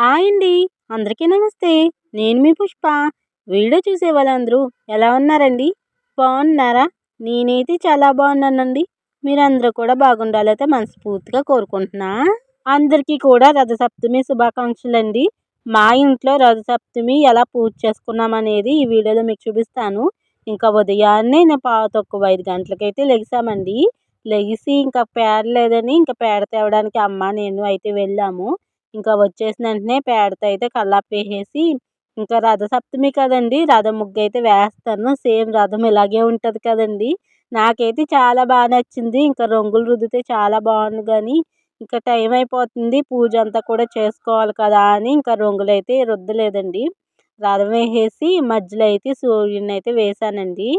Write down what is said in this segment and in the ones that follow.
Hi అండి. అందరికీ నమస్తే. నేను మీ పుష్ప. వీడియో చూసే వాళ్ళందరూ ఎలా ఉన్నారండి? బాగున్నారా? నేనైతే చాలా బాగున్నానండి. మీరందరూ కూడా బాగుండాలైతే మనస్ఫూర్తిగా కోరుకుంటున్నా. అందరికీ కూడా రథసప్తమి శుభాకాంక్షలు అండి మా ఇంట్లో రథసప్తమి ఎలా పూజ చేసుకున్నాం అనేది ఈ వీడియోలో మీకు చూపిస్తాను. ఇంకా ఉదయాన్నే నేను పాత తక్కువ ఐదు గంటలకైతే లెగిసామండి. లెగిసి ఇంకా పేడ లేదని ఇంకా పేడ తేవడానికి అమ్మ నేను అయితే వెళ్ళాము. ఇంకా వచ్చేసిన వెంటనే పేడతో అయితే కల్లాపి వేసేసి ఇంకా రథసప్తమి కదండి రథం ముగ్గు అయితే వేస్తాను. సేమ్ రథం ఇలాగే ఉంటుంది కదండి. నాకైతే చాలా బాగా నచ్చింది. ఇంకా రంగులు రుద్దితే చాలా బాగుంది కానీ ఇంకా టైం అయిపోతుంది. పూజ అంతా కూడా చేసుకోవాలి కదా అని ఇంకా రంగులు అయితే రుద్దలేదండి. రథం వేసేసి మధ్యలో అయితే సూర్యుని అయితే వేశానండి.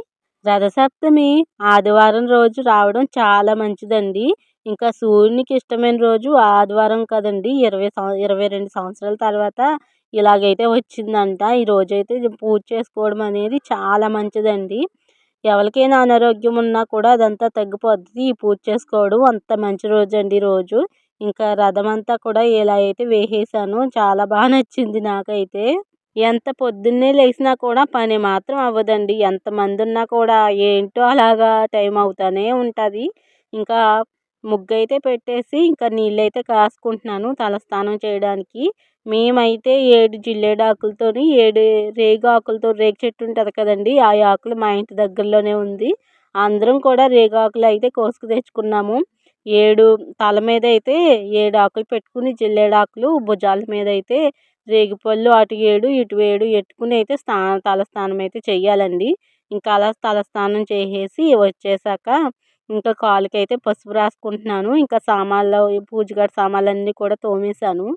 రథసప్తమి ఆదివారం రోజు రావడం చాలా మంచిదండి. ఇంకా సూర్యునికి ఇష్టమైన రోజు ఆదివారం కదండి. ఇరవై సంవ ఇరవై రెండు సంవత్సరాల తర్వాత ఇలాగైతే వచ్చిందంట. ఈ రోజైతే పూజ చేసుకోవడం అనేది చాలా మంచిదండి. ఎవరికైనా అనారోగ్యం ఉన్నా కూడా అదంతా తగ్గిపోద్ది. ఈ పూజ చేసుకోవడం అంత మంచి రోజు అండి రోజు. ఇంకా రథం అంతా కూడా ఇలా అయితే వేసేసాను. చాలా బాగా నచ్చింది నాకైతే. ఎంత పొద్దున్నే లేచినా కూడా పని మాత్రం అవ్వదండి. ఎంతమంది ఉన్నా కూడా ఏంటో అలాగా టైం అవుతూనే ఉంటుంది. ఇంకా ముగ్గు అయితే పెట్టేసి ఇంకా నీళ్ళు అయితే కాసుకుంటున్నాను తలస్నానం చేయడానికి. మేమైతే ఏడు జిల్లేడాకులతో ఏడు రేగు ఆకులతో రేగు చెట్టు ఉంటుంది కదండి ఆ ఆకులు మా ఇంటి దగ్గరలోనే ఉంది. అందరం కూడా రేగు ఆకులు అయితే కోసుకు తెచ్చుకున్నాము. ఏడు తల మీద అయితే ఏడు ఆకులు పెట్టుకుని జిల్లేడాకులు భుజాల మీద అయితే రేగిపళ్ళు అటు ఏడు ఇటు ఏడు ఎట్టుకుని అయితే స్నానం తలస్నానం అయితే చెయ్యాలండి. ఇంకా అలా తలస్నానం చేసేసి వచ్చేసాక ఇంకా కాలుకి అయితే పసుపు రాసుకుంటున్నాను. ఇంకా సామాన్లు పూజగాడ సామాన్లన్నీ కూడా తోమేశాను.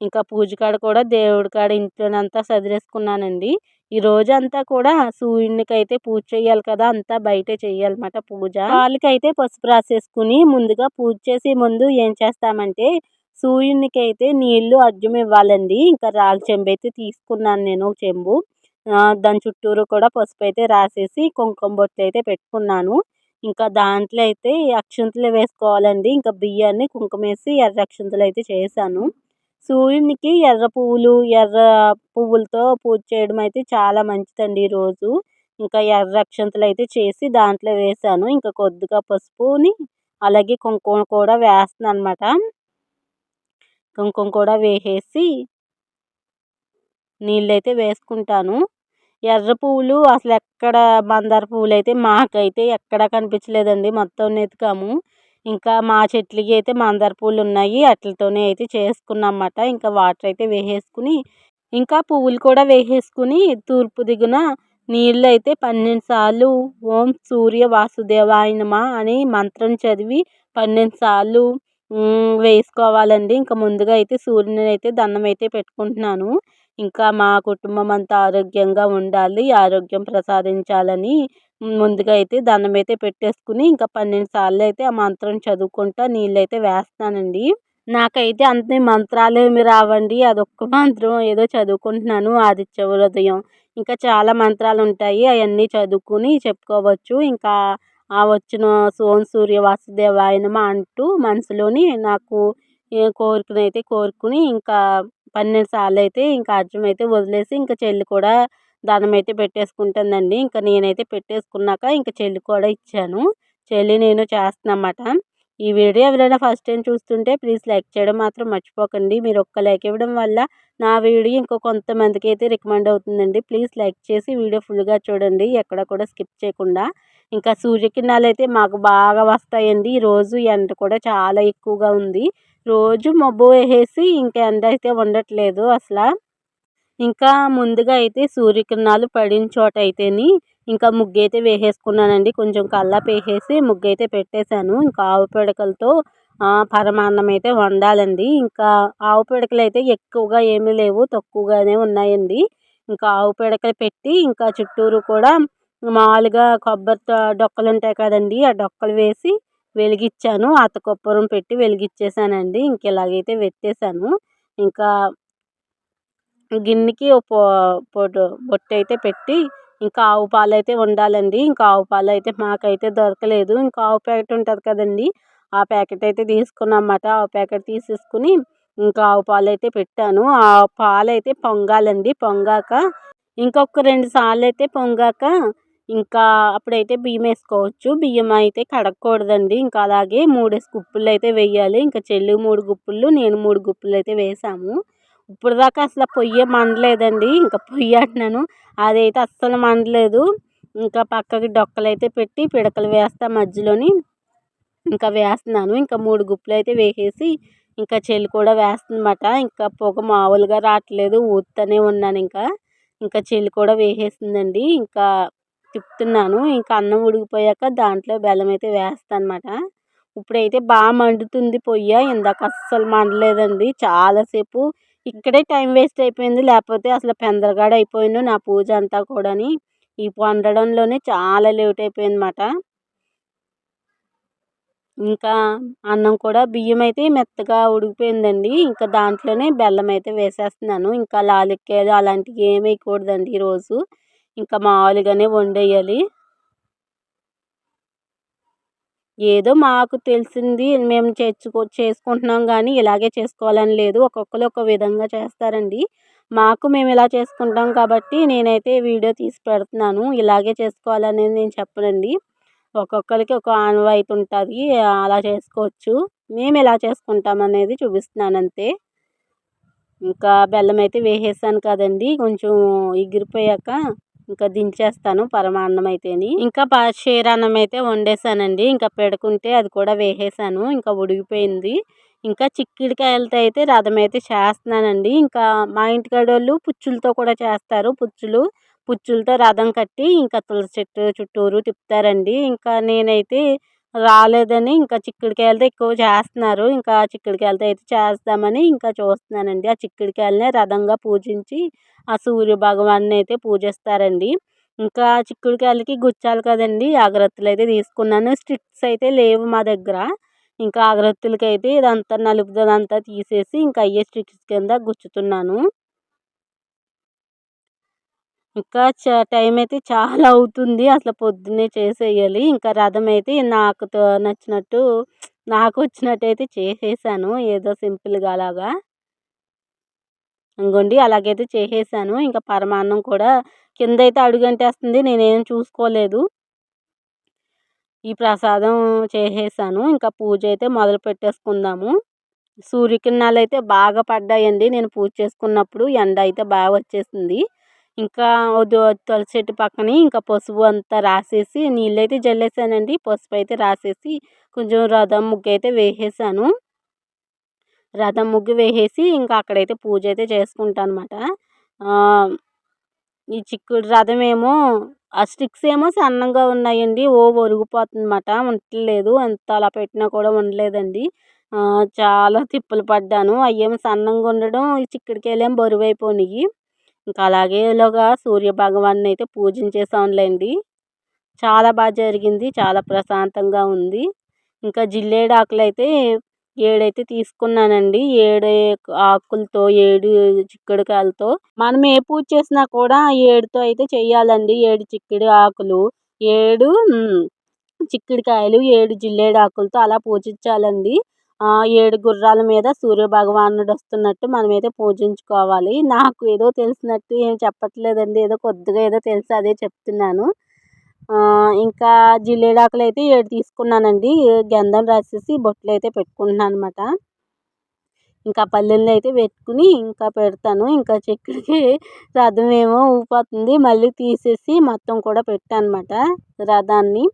ఇంకా పూజ కాడ కూడా దేవుడి కాడ ఇంట్లోనంతా సదిరేసుకున్నానండి. ఈ రోజంతా కూడా సూర్యునికి అయితే పూజ చేయాలి కదా అంతా బయటే చేయాలన్నమాట పూజ. వాళ్ళకైతే అయితే పసుపు రాసేసుకుని ముందుగా పూజ చేసే ముందు ఏం చేస్తామంటే సూర్యునికి అయితే నీళ్ళు అర్జుం ఇవ్వాలండి. ఇంకా రాగి చెంబు అయితే తీసుకున్నాను నేను చెంబు. దాని చుట్టూరు కూడా పసుపు అయితే రాసేసి కుంకుమ బొట్టు అయితే పెట్టుకున్నాను. ఇంకా దాంట్లో అయితే అక్షంతలు వేసుకోవాలండి. ఇంకా బియ్యాన్ని కుంకుమ వేసి ఎర్ర అక్షంతలు అయితే చేశాను. సూర్యునికి ఎర్ర పువ్వులు ఎర్ర పువ్వులతో పూజ చేయడం అయితే చాలా మంచిదండి ఈరోజు ఇంకా ఎర్ర అక్షంతలు అయితే చేసి దాంట్లో వేసాను ఇంకా కొద్దిగా పసుపుని అలాగే కుంకుమ కూడా వేస్తున్నాను అనమాట కుంకుమ కూడా వేసేసి నీళ్ళు అయితే వేసుకుంటాను. ఎర్ర పువ్వులు అసలు ఎక్కడ మందార పువ్వులు అయితే మాకైతే ఎక్కడ కనిపించలేదండి. మొత్తం ఎత్తుకాము ఇంకా మా చెట్లకి అయితే మందార పువ్వులు ఉన్నాయి. అట్లతోనే అయితే చేసుకున్నాం అన్నమాట ఇంకా వాటర్ అయితే వేసేసుకుని ఇంకా పువ్వులు కూడా వేసేసుకుని తూర్పు దిగున నీళ్ళు అయితే పన్నెండు సార్లు ఓం సూర్య వాసుదేవాయనమా అని మంత్రం చదివి పన్నెండు సార్లు వేసుకోవాలండి. ఇంకా ముందుగా అయితే సూర్యుని అయితే దండం అయితే పెట్టుకుంటున్నాను. ఇంకా మా కుటుంబం అంతా ఆరోగ్యంగా ఉండాలి ఆరోగ్యం ప్రసాదించాలని ముందుగా అయితే దండం అయితే పెట్టేసుకుని ఇంకా పన్నెండు సార్లు అయితే ఆ మంత్రం చదువుకుంటా నీళ్ళు అయితే వేస్తానండి. నాకైతే అంత మంత్రాలు ఏమి రావండి. అదొక్క మంత్రం ఏదో చదువుకుంటున్నాను ఆదిత్య హృదయం. ఇంకా చాలా మంత్రాలు ఉంటాయి అవన్నీ చదువుకుని చెప్పుకోవచ్చు. ఇంకా ఆ వచ్చిన సోం సూర్య వాసుదేవాయనమ అంటూ మనసులోని నాకు కోరికనైతే కోరుకుని ఇంకా పన్నెండు సార్లు అయితే ఇంకా అర్జున్ అయితే వదిలేసి ఇంకా చెల్లి కూడా దానం అయితే పెట్టేసుకుంటుందండి. ఇంకా నేనైతే పెట్టేసుకున్నాక ఇంకా చెల్లి కూడా ఇచ్చాను. చెల్లి నేను చేస్తున్నమాట. ఈ వీడియో ఎవరైనా ఫస్ట్ టైం చూస్తుంటే ప్లీజ్ లైక్ చేయడం మాత్రం మర్చిపోకండి. మీరు ఒక్క లైక్ ఇవ్వడం వల్ల నా వీడియో ఇంకో కొంతమందికి అయితే రికమెండ్ అవుతుందండి. ప్లీజ్ లైక్ చేసి వీడియో ఫుల్గా చూడండి. ఎక్కడ కూడా స్కిప్ చేయకుండా. ఇంకా సూర్యకిరణాలు అయితే మాకు బాగా వస్తాయండి. ఈరోజు ఎండ కూడా చాలా ఎక్కువగా ఉంది. రోజు మబ్బు వేసేసి ఇంకా ఎండ అయితే ఉండట్లేదు అసలు. ఇంకా ముందుగా అయితే సూర్యకిరణాలు పడిన చోట అయితేని ఇంకా ముగ్గు అయితే వేసేసుకున్నానండి. కొంచెం కల్లాపు వేసేసి ముగ్గు అయితే పెట్టేశాను. ఇంకా ఆవు పిడకలతో పరమాన్నం అయితే వండాలండి. ఇంకా ఆవు పిడకలు అయితే ఎక్కువగా ఏమీ లేవు తక్కువగానే ఉన్నాయండి. ఇంకా ఆవు పిడకలు పెట్టి ఇంకా చుట్టూరు కూడా మామూలుగా కొబ్బరి డొక్కలు ఉంటాయి కదండి ఆ డొక్కలు వేసి వెలిగించాను. అతకొప్పరం పెట్టి వెలిగించేసానండి ఇంక ఇలాగైతే పెట్టేశాను ఇంకా గిన్నెకి పొట్టు బొట్టు అయితే పెట్టి ఇంకా ఆవు పాలు అయితే ఉండాలండి ఇంకా ఆవు పాలు అయితే మాకైతే దొరకలేదు. ఇంకా ఆవు ప్యాకెట్ ఉంటుంది కదండి. ఆ ప్యాకెట్ అయితే తీసుకున్నాం అన్నమాట ఆ ప్యాకెట్ తీసేసుకుని ఇంకా ఆవు పాలు అయితే పెట్టాను. ఆ పాలు అయితే పొంగాలండి. పొంగాక ఇంకొక రెండు సార్లు అయితే పొంగాక ఇంకా అప్పుడైతే బియ్యం వేసుకోవచ్చు. బియ్యం అయితే కడగకూడదండి. ఇంకా అలాగే మూడేసి గుప్పులు అయితే వేయాలి. ఇంకా చెల్లి మూడు గుప్పులు నేను మూడు గుప్పులు అయితే వేసాము. ఇప్పుడు దాకా అసలు పొయ్యి మండలేదండి. ఇంకా పొయ్యి అంటున్నాను. అదైతే అస్సలు మండలేదు. ఇంకా పక్కకి డొక్కలు అయితే పెట్టి పిడకలు వేస్తా మధ్యలోని ఇంకా వేస్తున్నాను. ఇంకా మూడు గుప్పులు అయితే వేసేసి ఇంకా చెల్లి కూడా వేస్తుందన్నమాట. ఇంకా పొగ మామూలుగా రావట్లేదు. ఊతూనే ఉన్నాను ఇంకా. ఇంకా చెల్లి కూడా వేసేసిందండి. ఇంకా తిప్పుతున్నాను. ఇంకా అన్నం ఉడికిపోయాక దాంట్లో బెల్లం అయితే వేస్తాను అనమాట ఇప్పుడైతే బాగా మండుతుంది పొయ్య. ఇందాక అస్సలు మండలేదండి. చాలాసేపు ఇక్కడే టైం వేస్ట్ అయిపోయింది. లేకపోతే అసలు పెందరగాడ అయిపోయిండు నా పూజ అంతా కూడాని. ఈ వండడంలోనే చాలా లేట్ అయిపోయింది అనమాట ఇంకా అన్నం కూడా బియ్యం అయితే మెత్తగా ఉడికిపోయిందండి. ఇంకా దాంట్లోనే బెల్లం అయితే వేసేస్తున్నాను. ఇంకా లాలిక్కాయలు అలాంటివి ఏమి వేయకూడదండి ఈరోజు. ఇంకా మామూలుగానే వండేయాలి. ఏదో మాకు తెలిసింది మేము చేర్చుకో చేసుకుంటున్నాం కానీ ఇలాగే చేసుకోవాలని లేదు. ఒక్కొక్కరు ఒక విధంగా చేస్తారండి. మాకు మేము ఇలా చేసుకుంటాం కాబట్టి నేనైతే వీడియో తీసి పెడుతున్నాను. ఇలాగే చేసుకోవాలనేది నేను చెప్పనండి. ఒక్కొక్కరికి ఒక ఆనవాయితీ ఉంటుంది. అలా చేసుకోవచ్చు. మేము ఎలా చేసుకుంటాం అనేది చూపిస్తున్నాను అంతే. ఇంకా బెల్లం అయితే వేసేసాను కదండి. కొంచెం ఎగిరిపోయాక ఇంకా దించేస్తాను పరమాన్నం అయితేని ఇంకా క్షీరాన్నం అయితే వండేసానండి ఇంకా పెడుకుంటే అది కూడా వేసేసాను ఇంకా ఉడిగిపోయింది. ఇంకా చిక్కిడికాయలతో అయితే రథం అయితే చేస్తున్నానండి. ఇంకా మా ఇంటికాడ వాళ్ళు పుచ్చులతో కూడా చేస్తారు. పుచ్చులు పుచ్చులతో రథం కట్టి ఇంకా తులసి చెట్టు చుట్టూరు తిప్పుతారండి. ఇంకా నేనైతే రాలేదని ఇంకా చిక్కుడుకాయలతో ఎక్కువ చేస్తున్నారు. ఇంకా చిక్కుడుకాయలతో అయితే చేస్తామని ఇంకా చూస్తున్నానండి. ఆ చిక్కుడుకాయలనే రథంగా పూజించి ఆ సూర్య భగవాన్ని అయితే పూజిస్తారండి. ఇంకా చిక్కుడుకాయలకి గుచ్చాలి కదండి. అగరత్తులు అయితే తీసుకున్నాను. స్టిక్స్ అయితే లేవు మా దగ్గర. ఇంకా అగరత్తులకి అయితే ఇదంతా నలుపుదంతా తీసేసి ఇంకా అయ్యే స్టిక్స్ కింద గుచ్చుతున్నాను. ఇంకా చ టైం అయితే చాలా అవుతుంది. అసలు పొద్దున్నే చేసేయాలి. ఇంకా రథం అయితే నాకు నచ్చినట్టు నాకు వచ్చినట్టు అయితే చేసేసాను. ఏదో సింపుల్గా అలాగా. ఇంకోండి అలాగైతే చేసేసాను. ఇంకా పరమాన్నం కూడా కింద అయితే అడుగంటేస్తుంది. నేనేం చూసుకోలేదు. ఈ ప్రసాదం చేసేసాను. ఇంకా పూజ అయితే మొదలు పెట్టేసుకుందాము. సూర్యకిరణాలు అయితే బాగా పడ్డాయండి. నేను పూజ చేసుకున్నప్పుడు ఎండ అయితే బాగా వచ్చేసింది. ఇంకా తులసి చెట్టు పక్కనే ఇంకా పసుపు అంతా రాసేసి నీళ్ళైతే జల్లేసానండి. పసుపు అయితే రాసేసి కొంచెం రథం ముగ్గు అయితే వేసేసాను. రథం ముగ్గు వేసేసి ఇంకా అక్కడైతే పూజ అయితే చేసుకుంటాను అనమాట ఈ చిక్కుడు రథం ఏమో ఆ స్టిక్స్ ఏమో సన్నంగా ఉన్నాయండి. ఓ ఒరిగిపోతుంది అనమాట ఉండలేదు ఎంత అలా పెట్టినా కూడా ఉండలేదండి. చాలా తిప్పలు పడ్డాను. అయ్యేమో సన్నంగా ఉండడం ఈ చిక్కుడుకాయలు ఏమో బరువు అయిపోయినాయి ఇంకా అలాగే ఇలాగా సూర్య భగవాన్ని అయితే పూజించేసాంలేండి చాలా బాగా జరిగింది చాలా ప్రశాంతంగా ఉంది. ఇంకా జిల్లేడు ఆకులు అయితే ఏడైతే తీసుకున్నానండి. ఏడు ఆకులతో ఏడు చిక్కుడుకాయలతో. మనం ఏ పూజ చేసినా కూడా ఏడుతో అయితే చేయాలండి ఏడు చిక్కుడు ఆకులు ఏడు చిక్కుడుకాయలు ఏడు జిల్లేడు ఆకులతో అలా పూజించాలండి. ఏడు గుర్రాల మీద సూర్య భగవానుడు వస్తున్నట్టు మనమైతే పూజించుకోవాలి. నాకు ఏదో తెలిసినట్టు ఏం చెప్పట్లేదండి. ఏదో కొద్దిగా ఏదో తెలిసి అదే చెప్తున్నాను. ఇంకా జిల్లేడాకులు అయితే ఏడు తీసుకున్నానండి. గంధం రాసేసి బొట్లు అయితే పెట్టుకుంటున్నాను అనమాట ఇంకా పల్లెల్లో అయితే పెట్టుకుని ఇంకా పెడతాను. ఇంకా చెక్కుడికి రథం ఏమో ఊపోతుంది. మళ్ళీ తీసేసి మొత్తం కూడా పెట్టాను అనమాట రథాన్ని.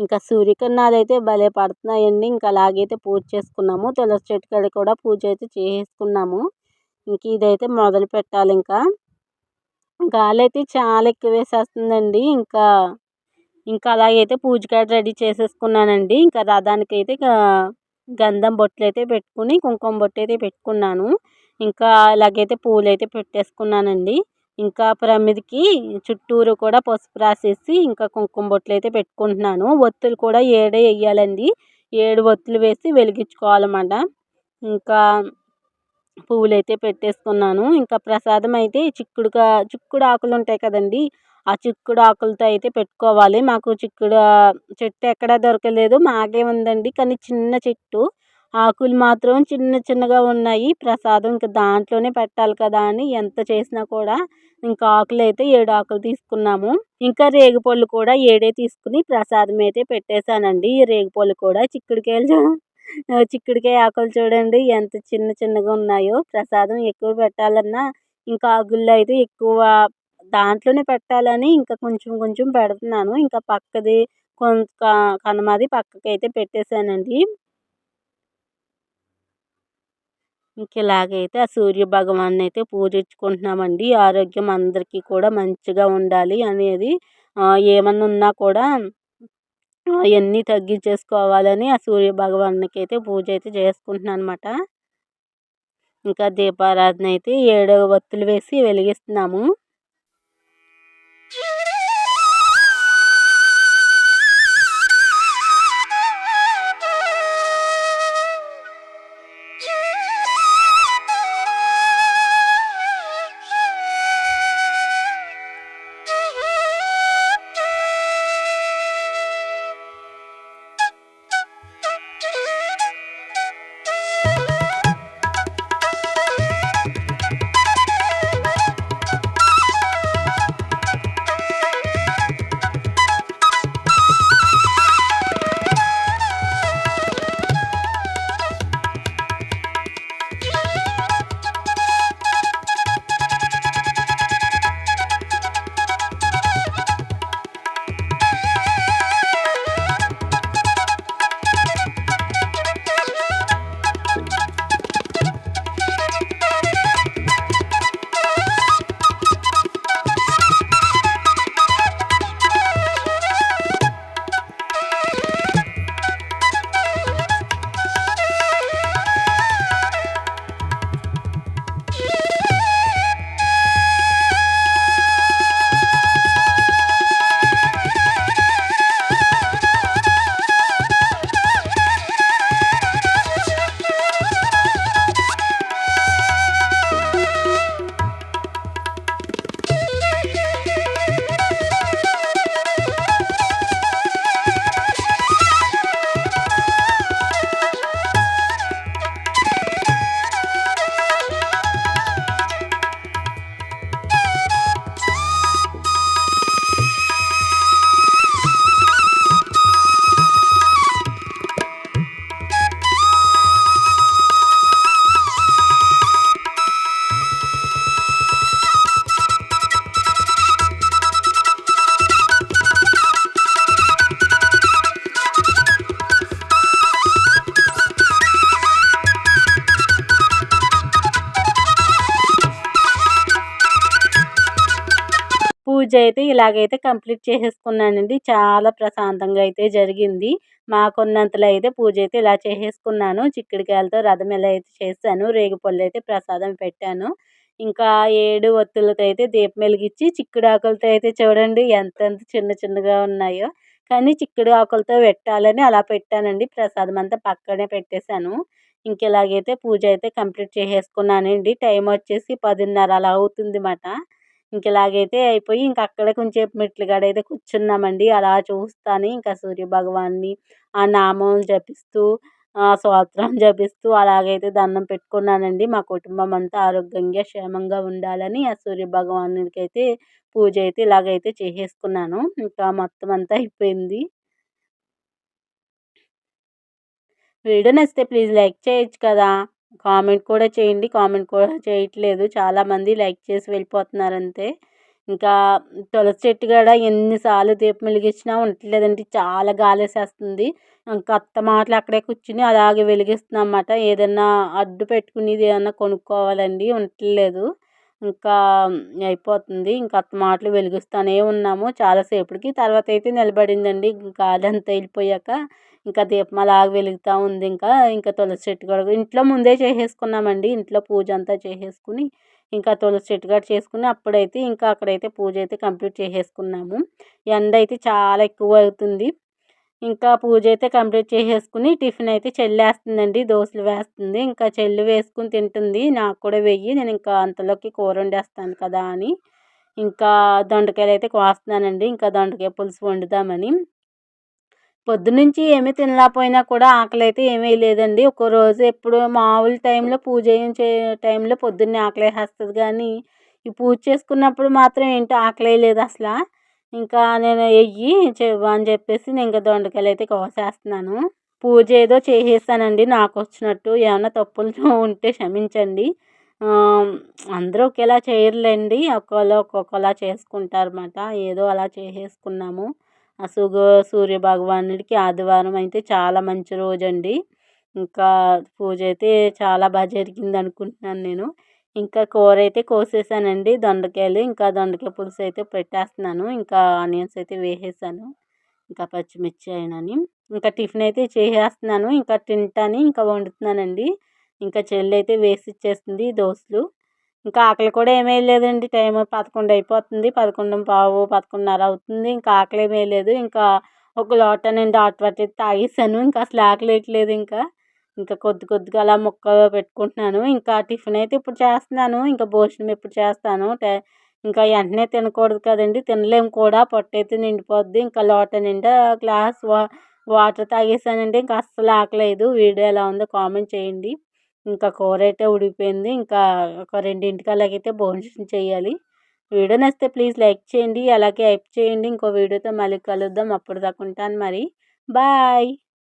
ఇంకా సూర్యకిరణాలు అయితే భలే పడుతున్నాయండి. ఇంకా అలాగైతే పూజ చేసుకున్నాము. తులసి చెట్టు కాడ కూడా పూజ అయితే చేసుకున్నాము ఇంక ఇదైతే మొదలు పెట్టాలి ఇంకా. గాలి అయితే చాలా ఎక్కువ వేసేస్తుందండి. ఇంకా ఇంకా అలాగైతే పూజ కాడ రెడీ చేసేసుకున్నానండి. ఇంకా రథానికి అయితే గంధం బొట్లు అయితే పెట్టుకుని కుంకుమ బొట్టు అయితే పెట్టుకున్నాను. ఇంకా అలాగైతే పూలు అయితే పెట్టేసుకున్నానండి. ఇంకా ప్రమిదికి చుట్టూరు కూడా పసుపు రాసేసి ఇంకా కుంకుమ బొట్లు అయితే పెట్టుకుంటున్నాను. ఒత్తులు కూడా ఏడే వేయాలండి ఏడు ఒత్తులు వేసి వెలిగించుకోవాలన్నమాట. ఇంకా పువ్వులు అయితే పెట్టేసుకున్నాను. ఇంకా ప్రసాదం అయితే చిక్కుడుగా చిక్కుడు ఆకులు ఉంటాయి కదండి. ఆ చిక్కుడు ఆకులతో అయితే పెట్టుకోవాలి. మాకు చిక్కుడు చెట్టు ఎక్కడా దొరకలేదు. మాకే ఉందండి. కానీ చిన్న చెట్టు. ఆకులు మాత్రం చిన్న చిన్నగా ఉన్నాయి. ప్రసాదం ఇంకా దాంట్లోనే పెట్టాలి కదా అని ఎంత చేసినా కూడా ఇంకా ఆకులు అయితే ఏడు ఆకులు తీసుకున్నాము. ఇంకా రేగిపళ్ళు కూడా ఏడే తీసుకుని ప్రసాదం అయితే పెట్టేశానండి. ఈ రేగిపళ్ళు కూడా చిక్కుడుకాయలు చిక్కుడుకాయ ఆకులు చూడండి ఎంత చిన్న చిన్నగా ఉన్నాయో. ప్రసాదం ఎక్కువ పెట్టాలన్నా ఇంకా ఆకుల్లో అయితే ఎక్కువ దాంట్లోనే పెట్టాలని ఇంకా కొంచెం కొంచెం పెడుతున్నాను. ఇంకా పక్కది కొంత కనమాది పక్కకి అయితే పెట్టేశానండి. ఇంక ఇలాగైతే ఆ సూర్య భగవాన్ని అయితే పూజించుకుంటున్నామండి. ఆరోగ్యం అందరికీ కూడా మంచిగా ఉండాలి అనేది ఏమన్నా ఉన్నా కూడా అవన్నీ తగ్గించేసుకోవాలని ఆ సూర్య భగవానికి అయితే పూజ అయితే చేసుకుంటున్నాను అనమాట ఇంకా దీపారాధన అయితే ఏడు ఒత్తులు వేసి వెలిగిస్తున్నాము. పూజ అయితే ఇలాగైతే కంప్లీట్ చేసేసుకున్నానండి. చాలా ప్రశాంతంగా అయితే జరిగింది. మాకున్నంతలో అయితే పూజ అయితే ఇలా చేసేసుకున్నాను. చిక్కుడుకాయలతో రథం ఎలా అయితే చేశాను రేగిపళ్ళు అయితే ప్రసాదం పెట్టాను. ఇంకా ఏడు ఒత్తులతో అయితే దీపం వెలిగించి చిక్కుడు ఆకులతో అయితే చూడండి ఎంతెంత చిన్న చిన్నగా ఉన్నాయో. కానీ చిక్కుడు ఆకులతో పెట్టాలని అలా పెట్టానండి. ప్రసాదం అంతా పక్కనే పెట్టేశాను. ఇంక ఇలాగైతే పూజ అయితే కంప్లీట్ చేసేసుకున్నానండి. టైం వచ్చేసి పదిన్నర అలా అవుతుంది అన్నమాట ఇంక ఇలాగైతే అయిపోయి ఇంక అక్కడే కొంచెం మెట్ల కాడ అయితే కూర్చున్నామండి. అలా చూస్తాను ఇంకా సూర్య భగవాన్ని ఆ నామం జపిస్తూ స్తోత్రం జపిస్తూ అలాగైతే దండం పెట్టుకున్నానండి. మా కుటుంబం అంతా ఆరోగ్యంగా క్షేమంగా ఉండాలని ఆ సూర్య భగవానుడికి అయితే పూజ అయితే ఇలాగైతే చేసేసుకున్నాను. ఇంకా మొత్తం అంతా అయిపోయింది. వీడియో నచ్చితే ప్లీజ్ లైక్ చేయొచ్చు కదా. కామెంట్ కూడా చేయండి. కామెంట్ కూడా చేయట్లేదు. చాలామంది లైక్ చేసి వెళ్ళిపోతున్నారు అంతే ఇంకా తులసి చెట్టు కూడా ఎన్నిసార్లు దీపం వెలిగించినా ఉండట్లేదండి. చాలా గాలేసేస్తుంది. ఇంకా అత్త మాటలు అక్కడే కూర్చుని అలాగే వెలిగిస్తున్నాం అన్నమాట ఏదన్నా అడ్డు పెట్టుకునేది ఏదన్నా కొనుక్కోవాలండి. ఉండట్లేదు. ఇంకా అయిపోతుంది. ఇంకా అత్త మాటలు వెలిగిస్తూనే ఉన్నాము. చాలాసేపటికి తర్వాత అయితే నిలబడిందండి. ఇంకా అదంతా వెళ్ళిపోయాక ఇంకా దీపం అలాగ వెలుగుతూ ఉంది. ఇంకా ఇంకా తులసి చెట్టు కూడా ఇంట్లో ముందే చేసేసుకున్నామండి. ఇంట్లో పూజ అంతా చేసేసుకుని ఇంకా తులసి చెట్టు కూడా చేసుకుని అప్పుడైతే ఇంకా అక్కడైతే పూజ అయితే కంప్లీట్ చేసేసుకున్నాము. ఎండ అయితే చాలా ఎక్కువ అవుతుంది. ఇంకా పూజ అయితే కంప్లీట్ చేసేసుకుని టిఫిన్ అయితే చెల్లేస్తుందండి. దోశలు వేస్తుంది. ఇంకా చెల్లి వేసుకుని తింటుంది. నాకు కూడా వెయ్యి. నేను ఇంకా అంతలోకి కూర వండేస్తాను కదా అని. ఇంకా దొండకాయలు అయితే కోస్తున్నానండి. ఇంకా దొండకాయ పులుసు వండుదామని. పొద్దునుంచి ఏమీ తినలేకపోయినా కూడా ఆకలి అయితే ఏమీ లేదండి ఒక్కో రోజు ఎప్పుడు మామూలు టైంలో పూజ చేయించే టైంలో పొద్దున్నే ఆకలి వేస్తుంది కానీ ఈ పూజ చేసుకున్నప్పుడు మాత్రం ఏంటో ఆకలి లేదు అసలు. ఇంకా నేను వెయ్యి అని చెప్పేసి నేను ఇంకా దొండకాయలు అయితే కోసేస్తున్నాను. పూజ ఏదో చేసేసానండి నాకు వచ్చినట్టు. ఏమైనా తప్పులు ఉంటే క్షమించండి. అందరూ ఒకేలా చేయరులేండి. ఒక్కోళ్ళు ఒక్కొక్కలా చేసుకుంటారు అనమాట ఏదో అలా చేసేసుకున్నాము. అసలు సూర్య భగవానుడికి ఆదివారం అయితే చాలా మంచి రోజు అండి ఇంకా పూజ అయితే చాలా బాగా జరిగింది అనుకుంటున్నాను నేను. ఇంకా కూర అయితే కోసేసానండి దొండకాయలు ఇంకా దొండకాయ పులుసు అయితే పెట్టేస్తున్నాను ఇంకా ఆనియన్స్ అయితే వేసేసాను ఇంకా పచ్చిమిర్చి అయినని ఇంకా టిఫిన్ అయితే చేసేస్తున్నాను ఇంకా తింటాను ఇంకా వండుతున్నానండి ఇంకా చెల్లి అయితే వేసి ఇచ్చేస్తుంది దోశలు ఇంకా ఆకలి కూడా ఏమీ లేదండి టైం పదకొండు అయిపోతుంది పదకొండు పావు పదకొండున్నర అవుతుంది ఇంకా ఆకలి ఏమీ లేదు ఇంకా ఒక లోట నిండా హాట్ వాటర్ తాగేసాను ఇంకా అసలు ఆకలి వేయట్లేదు ఇంకా ఇంకా కొద్ది కొద్దిగా అలా ముక్క పెట్టుకుంటున్నాను. ఇంకా టిఫిన్ అయితే ఇప్పుడు చేస్తున్నాను. ఇంకా భోజనం ఎప్పుడు చేస్తాను. ఇంకా వెంటనే తినకూడదు కదండి. తినలేము కూడా. పొట్ట అయితే నిండిపోద్ది. ఇంకా లోట నిండా గ్లాస్ వా వాటర్ తాగేసానండి. ఇంకా అస్సలు ఆకలేదు. వీడియో ఎలా ఉందో కామెంట్ చేయండి. ఇంకా కూర అయితే ఉడికిపోయింది. ఇంకా ఒక రెండింటికి అలాగైతే భోజనం చేయాలి. వీడియో నచ్చితే ప్లీజ్ లైక్ చేయండి. అలాగే హైప్ చేయండి. ఇంకో వీడియోతో మళ్ళీ కలుద్దాం. అప్పుడు దాకా ఉంటాను మరి. బాయ్.